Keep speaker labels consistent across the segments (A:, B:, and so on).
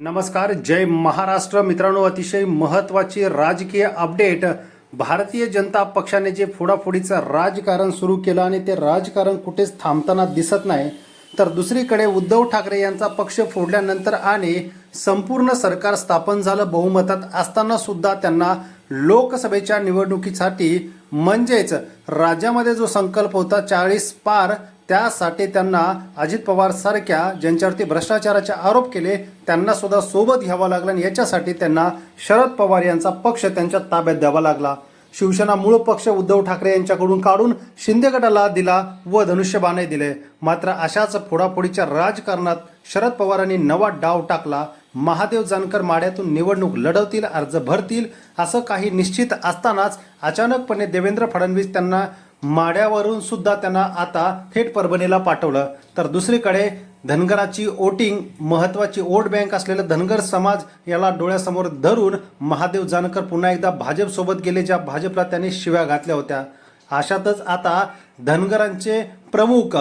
A: नमस्कार जय महाराष्ट्र. मित्रांनो अतिशय महत्त्वाची राजकीय अपडेट. भारतीय जनता पक्षाने जे फोडाफोडीचं राजकारण सुरू केलं आणि ते राजकारण कुठेच थांबताना दिसत नाही तर दुसरीकडे उद्धव ठाकरे यांचा पक्ष फोडल्यानंतर आणि संपूर्ण सरकार स्थापन झालं बहुमतात असताना सुद्धा त्यांना लोकसभेच्या निवडणुकीसाठी म्हणजेच राज्यामध्ये जो संकल्प होता चाळीस पार त्यासाठी त्यांना अजित पवार सारख्या ज्यांच्यावरती भ्रष्टाचाराचे आरोप केले त्यांना सुद्धा सोबत घ्यावा लागला आणि याच्यासाठी त्यांना शरद पवार यांचा पक्ष त्यांच्या ताब्यात द्यावा लागला. शिवसेना मूळ पक्ष उद्धव ठाकरे यांच्याकडून काढून शिंदे गटाला दिला व धनुष्यबाणे दिले. मात्र अशाच फोडाफोडीच्या राजकारणात शरद पवारांनी नवा डाव टाकला. महादेव जानकर माड्यातून निवडणूक लढवतील अर्ज भरतील असं काही निश्चित असतानाच अचानकपणे देवेंद्र फडणवीस त्यांना माड्यावरून सुद्धा त्यांना आता थेट परभणीला पाठवलं. तर दुसरीकडे धनगराची वोटिंग महत्वाची वोट बँक असलेलं धनगर समाज याला डोळ्यासमोर धरून महादेव जानकर पुन्हा एकदा भाजपसोबत गेले ज्या भाजपला त्यांनी शिव्या घातल्या होत्या. अशातच आता धनगरांचे प्रमुख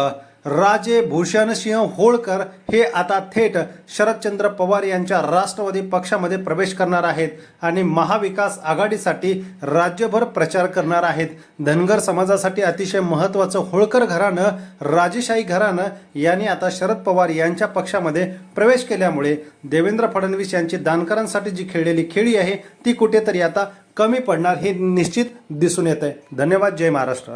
A: राजे भूषणसिंह होळकर हे आता थेट शरदचंद्र पवार यांच्या राष्ट्रवादी पक्षामध्ये प्रवेश करणार आहेत आणि महाविकास आघाडीसाठी राज्यभर प्रचार करणार आहेत. धनगर समाजासाठी अतिशय महत्त्वाचं होळकर घराणं राजेशाही घराणं यांनी आता शरद पवार यांच्या पक्षामध्ये प्रवेश केल्यामुळे देवेंद्र फडणवीस यांची दानकरांसाठी जी खेळलेली खेळी आहे ती कुठेतरी आता कमी पडणार हे निश्चित दिसून येत आहे धन्यवाद. जय महाराष्ट्र.